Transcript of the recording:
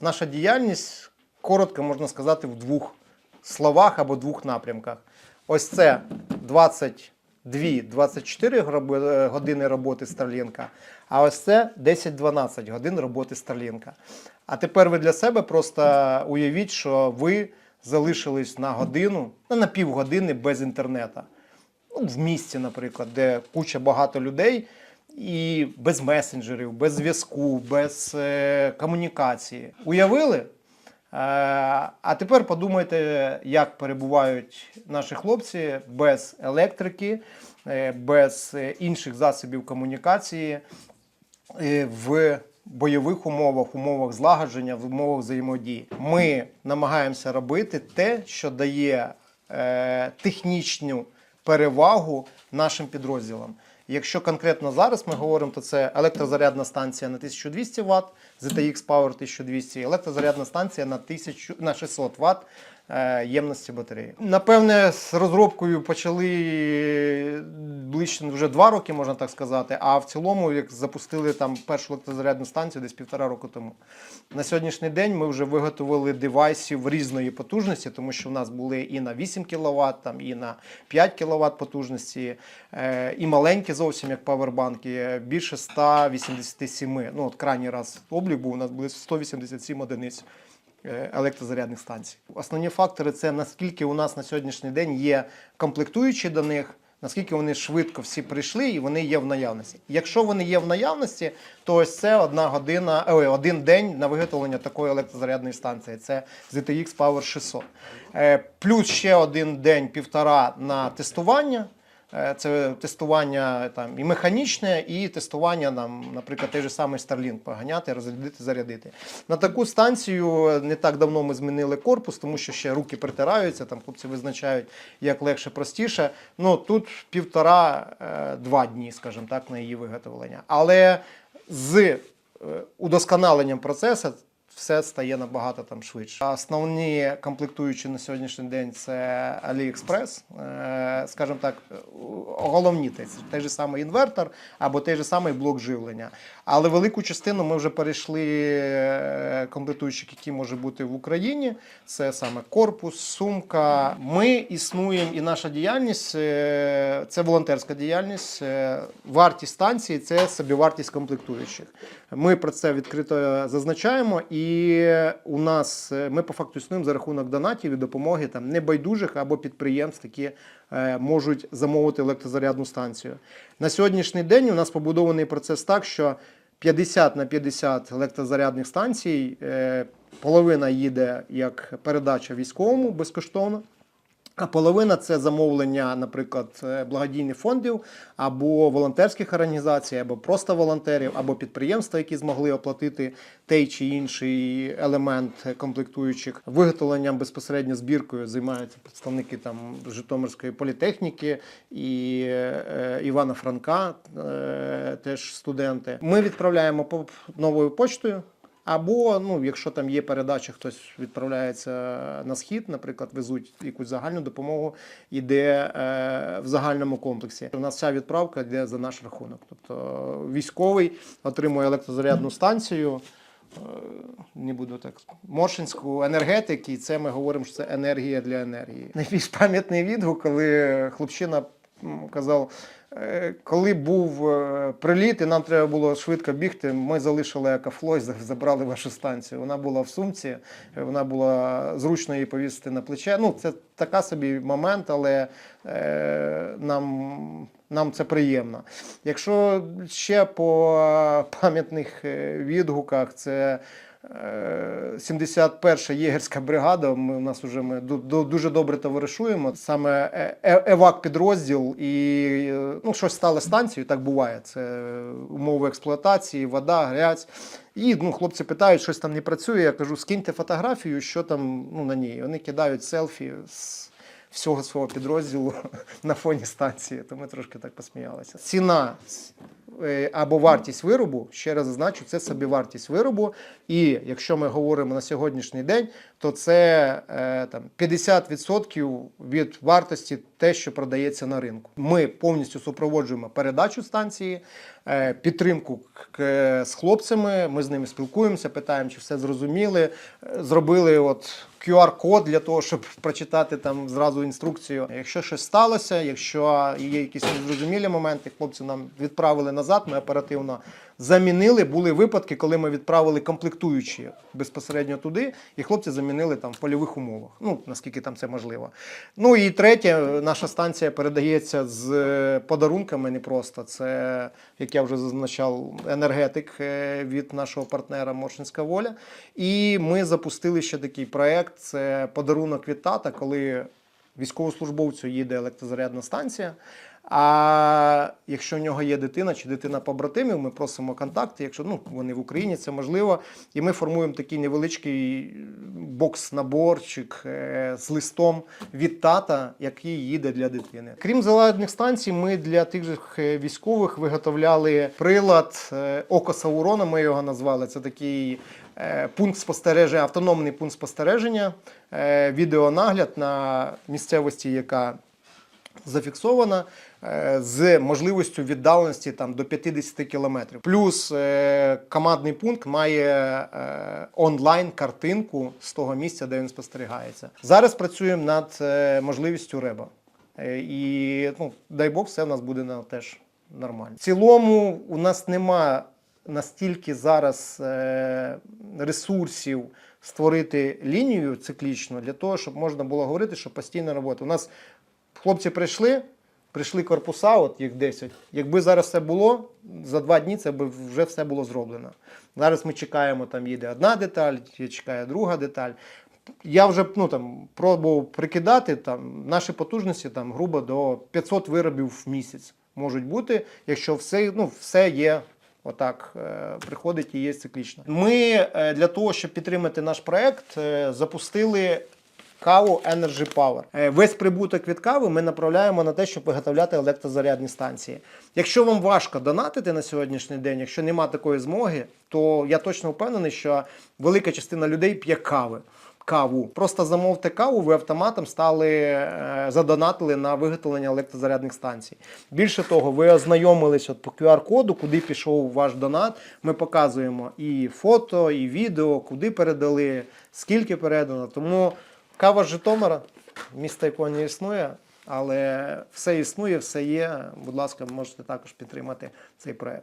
Наша діяльність коротко можна сказати в двох словах або двох напрямках. Ось це 22-24 години роботи Starlink, а ось це 10-12 годин роботи Starlink. А тепер ви для себе просто уявіть, що ви залишились на годину, ну, на півгодини без інтернету. Ну, в місті, наприклад, де куча багато людей, і без месенджерів, без зв'язку, без е, комунікації. Уявили? Е, а тепер подумайте, як перебувають наші хлопці без електрики, е, без е, інших засобів комунікації е, в бойових умовах, умовах злагодження, в умовах взаємодії. Ми намагаємося робити те, що дає е, технічну перевагу нашим підрозділам. Якщо конкретно зараз ми говоримо, то це електрозарядна станція на 1200 Вт, ZTX Power 1200, електрозарядна станція на 1000, на 600 Вт ємності батареї. Напевне, з розробкою почали ближче вже два роки, можна так сказати. А в цілому, як запустили там першу електрозарядну станцію десь півтора року тому. На сьогоднішній день ми вже виготовили девайсів різної потужності, тому що в нас були і на 8 кВт, там, і на 5 кВт потужності, е, і маленькі зовсім як павербанки, більше 187. Ну, от крайній раз облік був, у нас були 187 одиниць е, електрозарядних станцій. Основні фактори це наскільки у нас на сьогоднішній день є комплектуючі до них. Наскільки вони швидко всі прийшли і вони є в наявності. Якщо вони є в наявності, то ось це одна година, ой, один день на виготовлення такої електрозарядної станції. Це ZTX Power 600. Е, плюс ще один день півтора на тестування. Е, Це тестування там і механічне, і тестування нам, наприклад, той же самий Starlink поганяти, розрядити, зарядити. На таку станцію не так давно ми змінили корпус, тому що ще руки притираються, там хлопці визначають, як легше, простіше. Ну тут півтора-два дні, скажімо так, на її виготовлення. Але з е, удосконаленням процесу все стає набагато там швидше. Основні комплектуючі на сьогоднішній день це AliExpress, е, скажімо так, головні те- той же самий інвертор або той же самий блок живлення. Але велику частину ми вже перейшли е, комплектуючих, які можуть бути в Україні. Це саме корпус, сумка. Ми існуємо і наша діяльність е, це волонтерська діяльність. Вартість станції це собівартість комплектуючих. Ми про це відкрито зазначаємо, і у нас е, ми по факту існуємо за рахунок донатів і допомоги там небайдужих або підприємств, які е, можуть замовити електрозарядну станцію. На сьогоднішній день у нас побудований процес так, що 50 на 50 електрозарядних станцій, е, половина їде як передача військовому безкоштовно. А половина це замовлення, наприклад, е, благодійних фондів або волонтерських організацій, або просто волонтерів, або підприємства, які змогли оплатити той чи інший елемент комплектуючих. Виготовленням безпосередньо збіркою займаються представники там Житомирської політехніки і е, Івана Франка, е, теж студенти. Ми відправляємо новою почтою. Або, ну, якщо там є передача, хтось відправляється на схід, наприклад, везуть якусь загальну допомогу, іде е, в загальному комплексі. У нас вся відправка йде за наш рахунок. Тобто військовий отримує електрозарядну станцію. е, Не буду так Моршинську енергетики, і це ми говоримо, що це енергія для енергії. Найбільш пам'ятний відгук, коли хлопчина казав, е, коли був е, приліт, і нам треба було швидко бігти, ми залишили екофло забрали вашу станцію. Вона була в сумці, е, вона була зручно її повісити на плече. Ну, це така собі момент, але нам, нам це приємно. Якщо ще по пам'ятних відгуках, це. Е, 71-ша єгерська бригада. Ми у нас вже ми ду- ду- дуже добре товаришуємо. Саме е- е- евак підрозділ і е, ну щось стало станцією. Так буває. Це умови експлуатації, вода, грязь. І ну, хлопці питають, щось там не працює. Я кажу, скиньте фотографію, що там ну, на ній. Вони кидають селфі з всього свого підрозділу на фоні станції. То ми трошки так посміялися. Ціна е, або вартість виробу, ще раз зазначу, це собівартість виробу. І якщо ми говоримо на сьогоднішній день, то це е, там 50% від вартості те, що продається на ринку. Ми повністю супроводжуємо передачу станції, е, підтримку з хлопцями. Ми з ними спілкуємося, питаємо, чи все зрозуміли. Е, Зробили от QR-код для того, щоб прочитати там зразу інструкцію. Якщо щось сталося, якщо є якісь незрозумілі моменти, хлопці нам відправили назад. Ми оперативно замінили. Були випадки, коли ми відправили комплектуючі безпосередньо туди, і хлопці замінили там в польових умовах. Ну наскільки там це можливо. Ну і третє, наша станція передається з е, подарунками не просто. Це, як я вже зазначав, енергетик е, від нашого партнера Моршинська воля. І ми запустили ще такий проект: це подарунок від тата, коли військовослужбовцю їде електрозарядна станція. А якщо в нього є дитина чи дитина побратимів, ми просимо контакти. Якщо ну вони в Україні, це можливо. І ми формуємо такий невеличкий бокс-наборчик е, з листом від тата, який їде для дитини. Крім зарядних станцій, ми для тих же е, військових виготовляли прилад е, Око Саурона. Ми його назвали. Це такий. Пункт спостереження, автономний пункт спостереження, відеонагляд на місцевості, яка зафіксована е, з можливістю віддаленості там, до 50 кілометрів. Плюс е, командний пункт має е, онлайн картинку з того місця, де він спостерігається. Зараз працюємо над можливістю реба. І ну, дай Бог, все в нас буде на, теж нормально. В цілому у нас нема настільки зараз ресурсів створити лінію циклічну для того, щоб можна було говорити, що постійна робота. У нас хлопці прийшли, прийшли корпуса, от їх 10. Якби зараз це було, за два дні це б вже все було зроблено. Зараз ми чекаємо, там їде одна деталь, чекає друга деталь. Я вже ну, там, пробував прикидати там, наші потужності там, грубо до 500 виробів в місяць можуть бути, якщо все, ну, все є. Отак е, приходить і є циклічно. Ми е, для того, щоб підтримати наш проект, е, запустили каву Energy Power. Е, Весь прибуток від кави ми направляємо на те, щоб виготовляти електрозарядні станції. Якщо вам важко донатити на сьогоднішній день, якщо нема такої змоги, то я точно впевнений, що велика частина людей п'є кави. Каву. Просто замовте каву, ви автоматом стали е, задонатили на виготовлення електрозарядних станцій. Більше того, ви ознайомились от по QR-коду, куди пішов ваш донат. Ми показуємо і фото, і відео, куди передали, скільки передано. Тому кава Житомира, місто якого не існує, але все існує, все є. Будь ласка, можете також підтримати цей проект.